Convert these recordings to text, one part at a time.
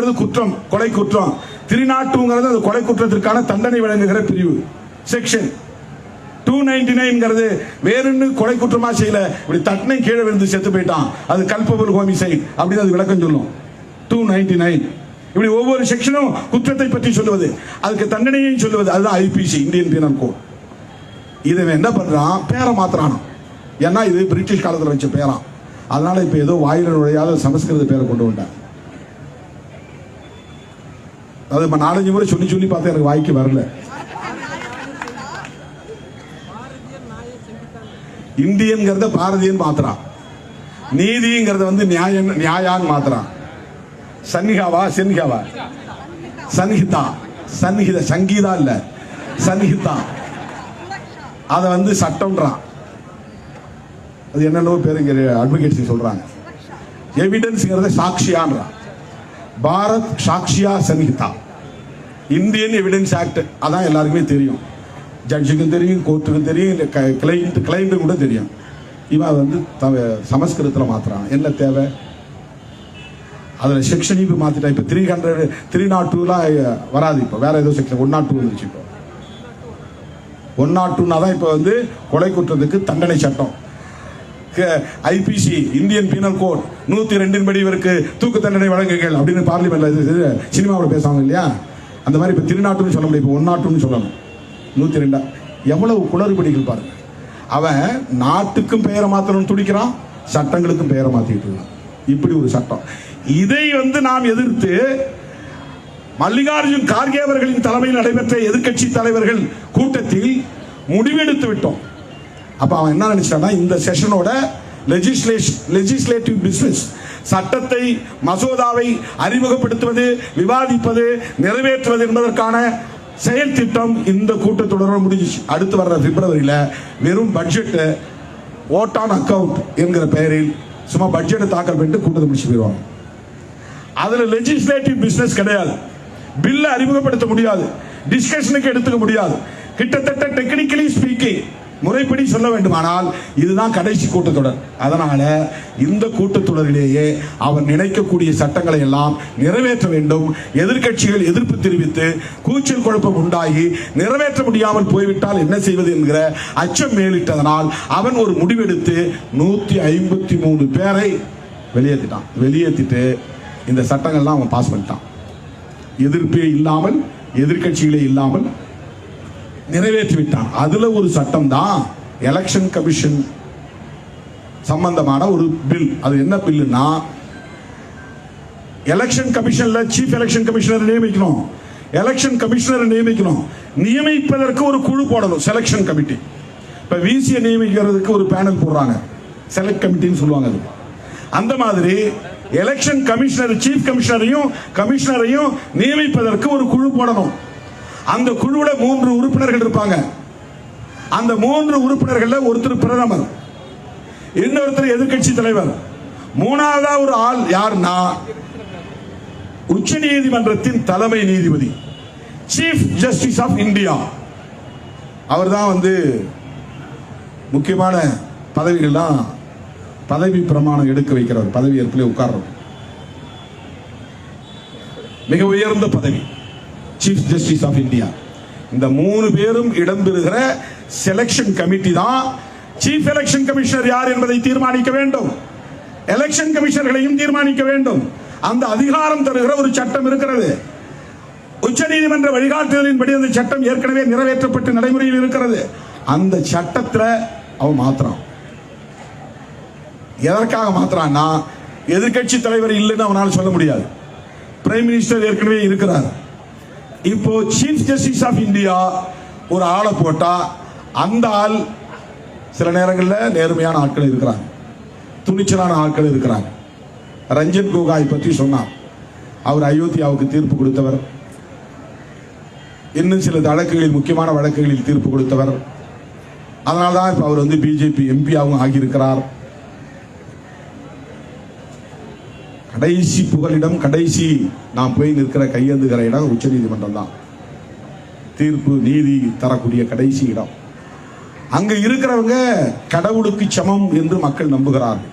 ஒன்ங்கிறது குற்றம் கொலை குற்றம். திருநாட்டுங்கிறது அது கொலை குற்றத்திற்கான தண்டனை வழங்குகிற பிரிவு. செக்ஷன் டூ நைன்டி நைன்ங்கிறது வேறுன்னு கொலை குற்றமா செய்யல. இப்படி தட்டனை கீழே விழுந்து செத்து போயிட்டான். அது கல்பபுல் ஹோமிசைட் அப்படின்னு அது விளக்கம் சொல்லும். டூ நைன்டி நைன் இப்படி ஒவ்வொரு செக்ஷனும் குற்றத்தை பற்றி சொல்லுவது. அதுக்கு தண்டனையும் சொல்லுவது. அதுதான் ஐபிசி இந்தியன் பீனல் கோட் இதை என்ன பண்றான்? பேரை மாத்துறானோ. ஏன்னா இது பிரிட்டிஷ் காலத்தில் வச்ச பேரான் அதனால இப்போ ஏதோ வாயில நுழையாத சமஸ்கிருத பேரை கொண்டு வந்தார் அது நம்ம நாலஞ்சு முறை சொல்லி சொல்லி பார்த்தா எனக்கு வாய்க்கு வரல. இந்தியன்கிறத பாரதியன் மாத்துறான். நீதிங்கிறத வந்து நியாய நியாயான்னு மாத்துறான். சன்னிகாவா சென்னிகாவா சன்ஹிதா. சன்ஹித சங்கீதா இல்ல. சன்ஹிதா. அதை வந்து சட்டம்ன்றான். அது என்னென்னவோ பேர் இங்க அட்வொகேட்ஸ் சொல்றாங்க. எவிடன்ஸ்ங்கிறத சாட்சியான்றான். Bharat Sakshya Sanhita Indian evidence act அதான் எல்லாருக்குமே தெரியும். ஜட்ஜுக்கும் தெரியும் கோர்ட்டுக்கும் தெரியும் கிளைண்ட் கிளைண்ட்டு கூட தெரியும். இவன் வந்து த சமஸ்கிருதத்தில் மாத்துறான். என்ன தேவை? அதில் செக்ஷன் இப்போ மாற்றிட்டான் இப்போ த்ரீ ஹண்ட்ரட் த்ரீ நாட் டூலாம் வராது இப்போ. வேற ஏதோ செக்ஷன் ஒன் நாட் டூ வந்துச்சு இப்போ. ஒன் நாட் டூனா தான் இப்போ வந்து கொலை குற்றத்துக்கு தண்டனை சட்டம். ஐபிசி இந்தியன் பீனல் கோட் நூத்தி ரெண்டின் படி இவருக்கு தூக்கு தண்டனை வழங்குகள் அப்படின்னு பார்லிமெண்ட்ல சினிமாவில் பேசுவாங்க இல்லையா? அந்த மாதிரி இப்போ திருநாட்டுன்னு சொல்ல முடியும் இப்போ ஒன்னாட்டுன்னு சொல்லணும். நூத்தி ரெண்டா. எவ்வளவு குளறுபடிகள் பாருங்க. அவன் நாட்டுக்கும் பெயரை மாத்தணும்னு துடிக்கிறான் சட்டங்களுக்கும் பெயரை மாத்திட்டு இருக்கான். இப்படி ஒரு சட்டம். இதை வந்து நாம் எதிர்த்து மல்லிகார்ஜுன் கார்கே அவர்களின் தலைமையில் நடைபெற்ற எதிர்க்கட்சி தலைவர்கள் கூட்டத்தில் முடிவெடுத்து விட்டோம். அப்ப அவன் என்ன நினைச்சான்னா இந்த செஷனோட லெஜிஸ்லேஷன் லெஜிஸ்லேட்டிவ் பிஸ்னஸ் சட்டத்தை மசோதாவை அறிமுகப்படுத்துவது விவாதிப்பது நிறைவேற்றுவது என்பதற்கான செயல் திட்டம் இந்த கூட்டத்தொடரோட முடிஞ்சிச்சு. அடுத்து வர்ற பிப்ரவரியில வெறும் பட்ஜெட் ஓட் ஆன் அக்கவுண்ட் என்கிற பெயரில் சும்மா பட்ஜெட்டை தாக்கல் பண்ணிட்டு கூட்டத்தை முடிச்சு போயிடுவாங்க. அதுல லெஜிஸ்லேட்டிவ் பிசினஸ் கிடையாது. பில்ல அறிமுகப்படுத்த முடியாது. டிஸ்கஷனுக்கு எடுத்துக்க முடியாது. கிட்டத்தட்ட டெக்னிக்கலி ஸ்பீக்கிங் முறைப்படி சொல்ல வேண்டுமானால் இதுதான் கடைசி கூட்டத்தொடர். அதனால இந்த கூட்டத்தொடரிலேயே அவர் நினைக்கக்கூடிய சட்டங்களை எல்லாம் நிறைவேற்ற வேண்டும். எதிர்க்கட்சிகள் எதிர்ப்பு தெரிவித்து கூச்சல் குழப்பம் உண்டாகி நிறைவேற்ற முடியாமல் போய்விட்டால் என்ன செய்வது என்கிற அச்சம் மேலிட்டதனால் அவன் ஒரு முடிவெடுத்து நூத்தி ஐம்பத்தி மூணு பேரை வெளியேற்றிட்டான். வெளியேற்றிட்டு இந்த சட்டங்கள்லாம் அவன் பாஸ் பண்ணிட்டான். எதிர்ப்பே இல்லாமல் எதிர்க்கட்சிகளே இல்லாமல் நிறைவேற்றி விட்டான் அதுல ஒரு சட்டம் தான் எலெக்ஷன் கமிஷன் சம்பந்தமான ஒரு பில் அது என்ன பில்லுனா எலெக்ஷன் கமிஷன்ல சீஃப் எலெக்ஷன் கமிஷனர் நியமிக்கணும். எலெக்ஷன் கமிஷனர் நியமிக்கணும். நியமிப்பதற்கு ஒரு குழு போடணும் செலெக்ஷன் கமிட்டி இப்ப விசியை நியமிக்கிறதுக்கு ஒரு பேனல் போடுறாங்க. செலக்ட் கமிட்டின்னு சொல்லுவாங்க அது. அந்த மாதிரி எலெக்ஷன் கமிஷனர் சீஃப் கமிஷனரையும் கமிஷனரையும் நியமிப்பதற்கு ஒரு குழு போடணும். அந்த குழுவில் மூன்று உறுப்பினர்கள் இருப்பாங்க. அந்த மூன்று உறுப்பினர்கள் ஒருத்தர் பிரதமர் இன்னொருத்தர் எதிர்க்கட்சி தலைவர். மூணாவதா ஒரு ஆள் யாருன்னா உச்ச நீதிமன்றத்தின் தலைமை நீதிபதி சீஃப் ஜஸ்டிஸ் ஆஃப் இந்தியா அவர் தான் வந்து முக்கியமான பதவிகள்லாம் பதவி பிரமாணம் எடுக்க வைக்கிறவர் பதவி ஏற்பிலே உட்கார்றவர். மிக உயர்ந்த பதவி. சீஃப் ஜஸ்டிஸ் ஆஃப் இந்தியா இந்த மூணு பேரும் இடம்பெறுகிற செலெக்ஷன் கமிட்டி தான் சீஃப் எலெக்ஷன் கமிஷனர் யார் என்பதை தீர்மானிக்க வேண்டும். எலெக்ஷன் கமிஷனர்களையும் தீர்மானிக்க வேண்டும். அந்த அதிகாரம் தருகிற ஒரு சட்டம் இருக்கிறது. உச்சநீதிமன்ற வழிகாட்டுதலின்படி அந்த சட்டம் ஏற்கனவே நிறைவேற்றப்பட்டு நடைமுறையில் இருக்கிறது. அந்த சட்டத்தில் அவன் மாத்திரான் எதற்காக மாத்திரான்னா எதிர்க்கட்சி தலைவர் இல்லைன்னு அவனால் சொல்ல முடியாது. பிரைம் மினிஸ்டர் ஏற்கனவே இருக்கிறார். இப்போ சீஃப் ஜஸ்டிஸ் ஆஃப் இந்தியா ஒரு ஆளை போட்டா அந்த ஆள் சில நேரங்களில் நேர்மையான ஆட்கள் இருக்கிறாங்க. துணிச்சலான ஆட்கள் இருக்கிறாங்க. ரஞ்சன் கோகாய் பற்றி சொன்னார். அவர் அயோத்தியாவுக்கு தீர்ப்பு கொடுத்தவர். இன்னும் சில வழக்குகளில் முக்கியமான வழக்குகளில் தீர்ப்பு கொடுத்தவர். அதனால தான் இப்போ அவர் வந்து பிஜேபி எம்பியாகவும் ஆகியிருக்கிறார். கடைசி புகலிடம் கடைசி நாம் போய் நிற்கிற கையேந்துகிற இடம் உச்சநீதிமன்றம் தான். தீர்ப்பு நீதி தரக்கூடிய கடைசி இடம். அங்க இருக்கிறவங்க கடவுளுக்கு சமம் என்று மக்கள் நம்புகிறார்கள்.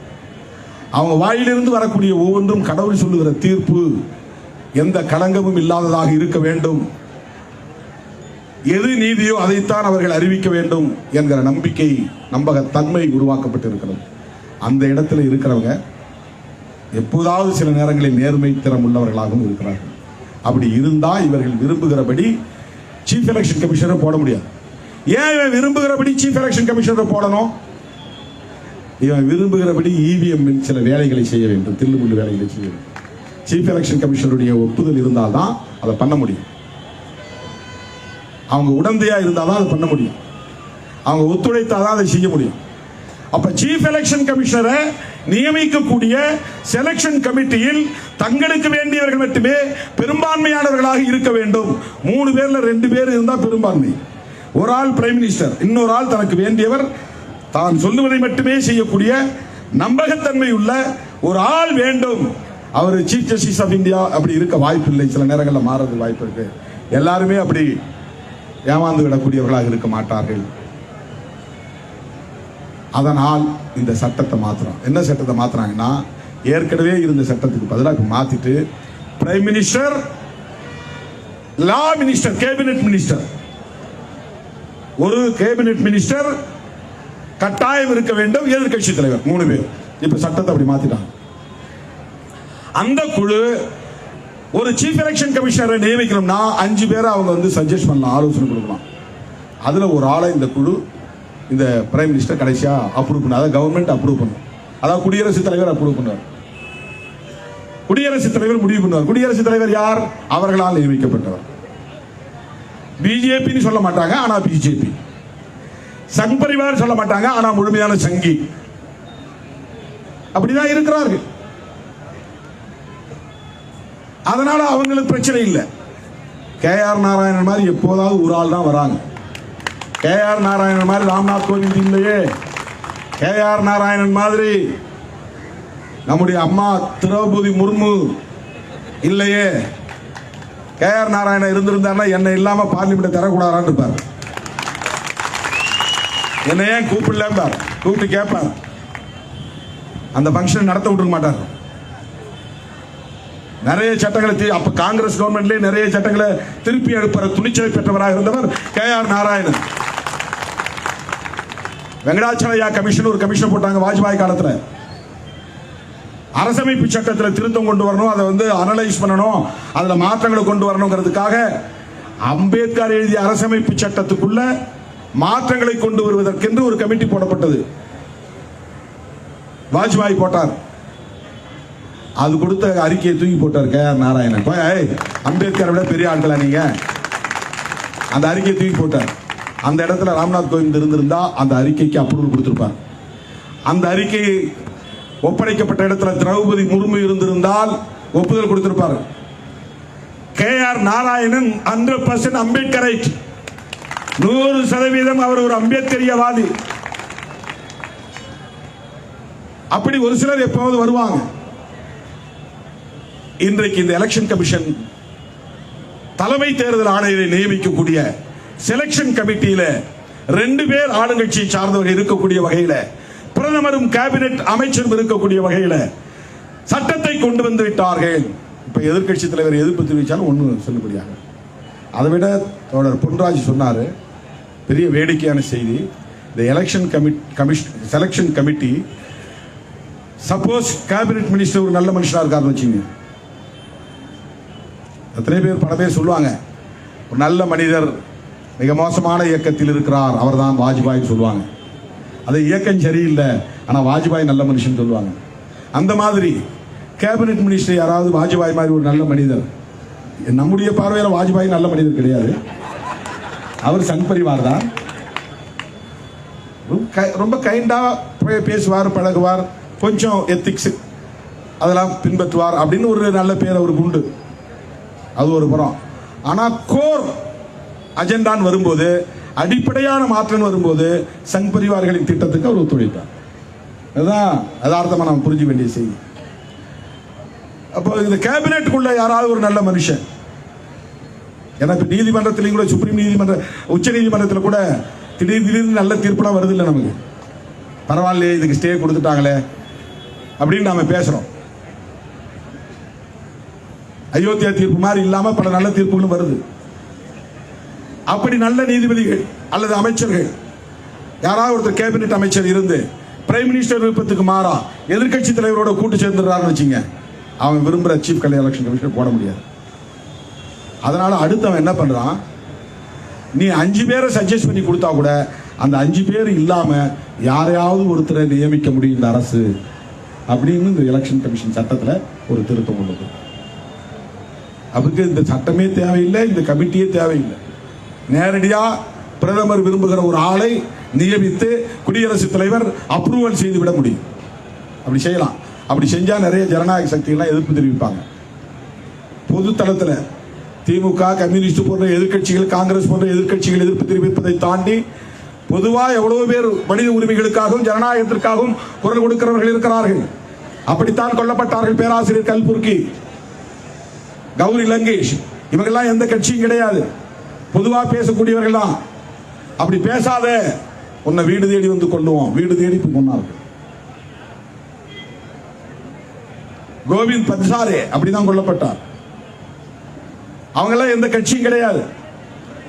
அவங்க வாயிலிருந்து வரக்கூடிய ஒவ்வொன்றும் கடவுள் சொல்லுகிற தீர்ப்பு எந்த களங்கமும் இல்லாததாக இருக்க வேண்டும். எது நீதியோ அதைத்தான் அவர்கள் அறிவிக்க வேண்டும் என்கிற நம்பிக்கை நம்பகத்தன்மை உருவாக்கப்பட்டிருக்கிறது. அந்த இடத்துல இருக்கிறவங்க எப்போதாவது சில நேரங்களில் நேர்மை திறம் உள்ளவர்களாகவும் இருக்கிறார்கள். அப்படி இருந்தால் இவர்கள் விரும்புகிறபடி சீஃப் எலெக்ஷன் கமிஷனரை போட முடியாது. ஏன் இவன் விரும்புகிறபடி சீஃப் எலெக்ஷன் கமிஷனரை போடணும்? இவன் விரும்புகிறபடி இவிஎம் சில வேலைகளை செய்ய வேண்டும். தில்லுமுள்ளு வேலைகளை செய்ய வேண்டும். சீஃப் எலெக்ஷன் கமிஷனருடைய ஒப்புதல் இருந்தால் தான் அதை பண்ண முடியும். அவங்க உடந்தையாக இருந்தால் தான் அதை பண்ண முடியும். அவங்க ஒத்துழைத்தால் தான் அதை செய்ய முடியும். அப்ப சீஃப் எலெக்ஷன் கமிஷனரை நியமிக்கக்கூடிய செலெக்ஷன் கமிட்டியில் தங்களுக்கு வேண்டியவர்கள் மட்டுமே பெரும்பான்மையானவர்களாக இருக்க வேண்டும். மூணு பேர்ல ரெண்டு பேர் இருந்தால் பெரும்பான்மை. ஒரு ஆள் பிரைம் மினிஸ்டர் இன்னொரு ஆள் தனக்கு வேண்டியவர். தான் சொல்லுவதை மட்டுமே செய்யக்கூடிய நம்பகத்தன்மை உள்ள ஒரு ஆள் வேண்டும். அவர் சீஃப் ஜஸ்டிஸ் ஆஃப் இந்தியா அப்படி இருக்க வாய்ப்பு இல்லை. சில நேரங்களில் மாறது வாய்ப்பு இருக்கு. எல்லாருமே அப்படி ஏமாந்து விடக்கூடியவர்களாக இருக்க மாட்டார்கள். அதனால் இந்த சட்டத்தை மாத்துறோம் என்ன சட்டத்தை மாத்துறாங்கன்னா ஏற்கனவே இருந்த சட்டத்துக்கு பதிலாக இப்ப மாத்திட்டு prime minister law minister cabinet minister ஒரு கேபினெட் மினிஸ்டர் கட்டாயம் இருக்க வேண்டும் எதிர்கட்சி தலைவர் மூணு பேர். இப்ப சட்டத்தை அப்படி மாத்திட்டாங்க. அந்த குழு ஒரு சீஃப் எலெக்ஷன் கமிஷனரை நியமிக்கணும்னா அஞ்சு பேரை அவங்க வந்து சஜஸ்ட் பண்ணலாம் ஆலோசனை கொடுக்கலாம். அதுல ஒரு ஆளை இந்த குழு இந்த பிரைம் மினிஸ்டர் கடைசியாக அப்ரூவ் பண்ண அதாவது கவர்மெண்ட் அப்ரூவ் பண்ணும் அதாவது குடியரசுத் தலைவர் அப்ரூவ் பண்ணுவார் குடியரசுத் தலைவர் முடிவு பண்ணுவார் குடியரசுத் தலைவர் யார்? அவர்களால் நியமிக்கப்பட்டவர். பிஜேபின்னு சொல்ல மாட்டாங்க ஆனால் பிஜேபி சங் பரிவார் சொல்ல மாட்டாங்க ஆனால் முழுமையான சங்கி. அப்படிதான் இருக்கிறார்கள். அதனால அவங்களுக்கு பிரச்சனை இல்லை. கே ஆர் நாராயணன் மாதிரி எப்போதாவது ஒரு ஆள் தான் வராங்க. கே ஆர் நாராயணன் மாதிரி ராம்நாத் கோவிந்த் இல்லையே. கே ஆர் நாராயணன் மாதிரி நம்முடைய அம்மா திரௌபதி முர்மு இல்லையே. கே ஆர் நாராயணன் இருந்திருந்தாருன்னா என்னை இல்லாம பார்லிமெண்ட் தரக்கூடாதான்னு இருப்பார். என்னை ஏன் கூப்பிடலம்பார் கூப்பிட்டு கேட்பார். அந்த ஃபங்க்ஷன் நடத்த விட்டுருக்க மாட்டார். நிறைய சட்டங்களை தி- அப்ப காங்கிரஸ் கவர்மெண்ட்லேயே நிறைய சட்டங்களை திருப்பி எழுப்புற துணிச்சலை பெற்றவராக இருந்தவர் K R Narayanan. Venkatachaliah commission ஒரு கமிஷன் போட்டாங்க வாஜ்பாய் காலத்துல. அரசமைப்பு சட்டத்தில் திருத்தம் கொண்டு வரணும் அதை வந்து அனலைஸ் பண்ணணும் அதில் மாற்றங்களை கொண்டு வரணுங்கிறதுக்காக அம்பேத்கர் எழுதிய அரசமைப்பு சட்டத்துக்குள்ள மாற்றங்களை கொண்டு வருவதற்கென்று ஒரு கமிட்டி போடப்பட்டது. வாஜ்பாய் போட்டார். அது கொடுத்த அறிக்கையை தூக்கி போட்டார் கே நாராயணன். அம்பேத்கரை விட பெரிய ஆட்களா நீங்க? அந்த அறிக்கையை தூக்கி போட்டார். அந்த இடத்துல ராம்நாத் கோவிந்த் இருந்திருந்தா அந்த அறிக்கைக்கு அப்ரூவல் கொடுத்துருப்பார். அந்த அறிக்கை ஒப்படைக்கப்பட்ட இடத்துல திரௌபதி முர்மு இருந்திருந்தால் ஒப்புதல் கொடுத்திருப்பார். K R Narayanan hundred percent அம்பேத்கரை நூறு சதவீதம் அவர் ஒரு அம்பேத்கரியவாதி. அப்படி ஒரு சிலர் எப்போது வருவாங்க. இன்றைக்கு இந்த எலெக்ஷன் கமிஷன் தலைமை தேர்தல் ஆணையரை நியமிக்கக்கூடிய செலெக்ஷன் கமிட்டியில ரெண்டு பேர் ஆளுங்கட்சியை சார்ந்தவர்கள் இருக்கக்கூடிய வகையில பிரதமரும் கேபினெட் அமைச்சரும் இருக்கக்கூடிய வகையில சட்டத்தை கொண்டு வந்து விட்டார்கள். இப்ப எதிர்க்கட்சி தலைவர் எதிர்ப்பு தெரிவித்தாலும் ஒன்றும் செல்லுபடியாக அதை விட தோழர் பொன்ராஜ் சொன்னாரு பெரிய வேடிக்கையான செய்தி. இந்த election commit commission selection committee suppose cabinet minister ஒரு நல்ல மனுஷனா இருக்காருன்னு வச்சுங்க. எத்தனை பேர் பல பேர் சொல்லுவாங்க ஒரு நல்ல மனிதர் மிக மோசமான இயக்கத்தில் இருக்கிறார். அவர்தான் வாஜ்பாய் சொல்லுவாங்க. அது இயக்கம் சரியில்லை. ஆனால் வாஜ்பாய் நல்ல மனுஷன் சொல்லுவாங்க. அந்த மாதிரி கேபினெட் மினிஸ்டர் யாராவது வாஜ்பாய் மாதிரி ஒரு நல்ல மனிதர். நம்முடைய பார்வையில் வாஜ்பாய் நல்ல மனிதர் கிடையாது. அவர் சன் பரிவார் தான். ரொம்ப கை- ரொம்ப பேசுவார் பழகுவார். கொஞ்சம் எத்திக்ஸ் அதெல்லாம் பின்பற்றுவார் அப்படின்னு ஒரு நல்ல பேர் அவருக்கு உண்டு. அது ஒரு புறம். ஆனால் கோர் அஜெண்டான் வரும்போது அடிப்படையான மாற்றம் வரும்போது சங் பரிவார்களின் திட்டத்துக்கு அவர் ஒத்துழைப்பார். அதுதான் யதார்த்தமாக நாம் புரிஞ்சு வேண்டிய செய்தி. அப்போ இந்த கேபினெட்டுக்குள்ள யாராவது ஒரு நல்ல மனுஷன் ஏன்னா இப்ப நீதிமன்றத்திலையும் கூட சுப்ரீம் நீதிமன்ற உச்ச நீதிமன்றத்தில் கூட திடீர் திடீர்னு நல்ல தீர்ப்புலாம் வருது இல்லை நமக்கு. பரவாயில்லையே இதுக்கு ஸ்டே கொடுத்துட்டாங்களே அப்படின்னு நாம பேசுறோம். அயோத்தியா தீர்ப்பு மாதிரி இல்லாம பல நல்ல தீர்ப்புகளும் வருது. அப்படி நல்ல நீதிபதிகள் அல்லது அமைச்சர்கள். யாராவது ஒருத்தர் கேபினெட் அமைச்சர் இருந்து பிரைம் மினிஸ்டர் விருப்பத்துக்கு மாறா எதிர்க்கட்சி தலைவரோட கூட்டு சேர்ந்துடுறான்னு வச்சுங்க அவன் விரும்புகிற சீஃப் எலெக்ஷன் கமிஷன் போட முடியாது. அதனால அடுத்தவன் என்ன பண்ணுறான் நீ அஞ்சு பேரை சஜஸ்ட் பண்ணி கொடுத்தா கூட அந்த அஞ்சு பேர் இல்லாமல் யாரையாவது ஒருத்தரை நியமிக்க முடியும் இந்த அரசு அப்படின்னு இந்த எலெக்ஷன் கமிஷன் சட்டத்தில் ஒரு திருத்தம் உள்ளது அதுக்கு இந்த சட்டமே தேவையில்லை இந்த கமிட்டியே தேவையில்லை. நேரடியாக பிரதமர் விரும்புகிற ஒரு ஆளை நியமித்து குடியரசுத் தலைவர் அப்ரூவல் செய்து விட முடியும். அப்படி செய்யலாம். அப்படி செஞ்சால் நிறைய ஜனநாயக சக்திகள்லாம் எதிர்ப்பு தெரிவிப்பாங்க. பொது தளத்தில் திமுக கம்யூனிஸ்ட் போன்ற எதிர்க்கட்சிகள் காங்கிரஸ் போன்ற எதிர்க்கட்சிகள் எதிர்ப்பு தெரிவிப்பதை தாண்டி பொதுவாக எவ்வளவு பேர் மனித உரிமைகளுக்காகவும் ஜனநாயகத்திற்காகவும் குரல் கொடுக்கிறவர்கள் இருக்கிறார்கள். அப்படித்தான் கொல்லப்பட்டார்கள் பேராசிரியர் கல்புர்கி கௌரி லங்கேஷ். இவங்கெல்லாம் எந்த கட்சியும் கிடையாது. பொதுவா பேசக்கூடியவர்கள் தான் அப்படி பேசாத உன்னை வீடு தேடி வந்து கொள்ளுவோம் வீடு தேடி இப்ப கொண்டார்கள் கோவிந்த் பன்சாரே அப்படிதான் கொல்லப்பட்டார். அவங்கெல்லாம் எந்த கட்சியும் கிடையாது.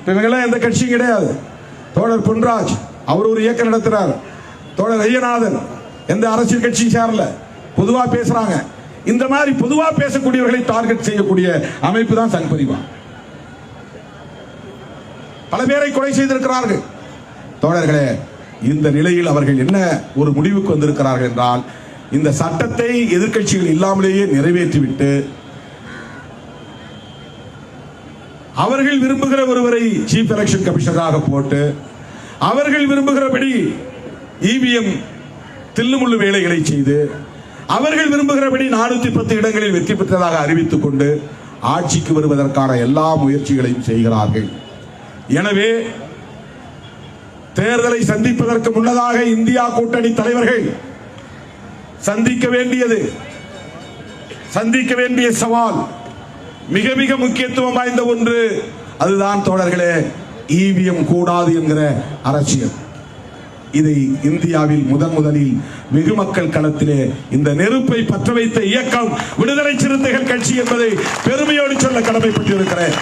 இவங்கெல்லாம் எந்த கட்சியும் கிடையாது. தோழர் பொன்ராஜ் அவர் ஒரு இயக்கம் நடத்துறார். தோழர் ஐயநாதன் எந்த அரசியல் கட்சியும் சேரல. பொதுவா பேசுறாங்க. இந்த மாதிரி பொதுவா பேசக்கூடியவர்களை டார்கெட் செய்யக்கூடிய அமைப்பு தான் சங்பரிவான் பல பேரை கொலை செய்திருக்கிறார்கள். தோழர்களே இந்த நிலையில் அவர்கள் என்ன ஒரு முடிவுக்கு வந்திருக்கிறார்கள் என்றால் இந்த சட்டத்தை எதிர்க்கட்சிகள் இல்லாமலேயே நிறைவேற்றிவிட்டு அவர்கள் விரும்புகிற ஒருவரை சீஃப் எலெக்ஷன் கமிஷனராக போட்டு அவர்கள் விரும்புகிறபடி இவிஎம் தில்லுமுள்ளு வேலைகளை செய்து அவர்கள் விரும்புகிறபடி நானூத்தி பத்து இடங்களில் வெற்றி பெற்றதாக அறிவித்துக் கொண்டு ஆட்சிக்கு வருவதற்கான எல்லா முயற்சிகளையும் செய்கிறார்கள். எனவே தேர்தலை சந்திப்பதற்கு முன்னதாக இந்தியா கூட்டணி தலைவர்கள் சந்திக்க வேண்டியது சந்திக்க வேண்டிய சவால் மிக மிக முக்கியத்துவம் வாய்ந்த ஒன்று அதுதான் தோழர்களே ஈவிஎம் கூடாது என்கிற அரசியல். இதை இந்தியாவில் முதன் முதலில் வெகு மக்கள் களத்திலே இந்த நெருப்பை பற்ற வைத்த இயக்கம் விடுதலை சிறுத்தைகள் கட்சி என்பதை பெருமையோடு சொல்ல கடமைப்பட்டிருக்கிறேன்.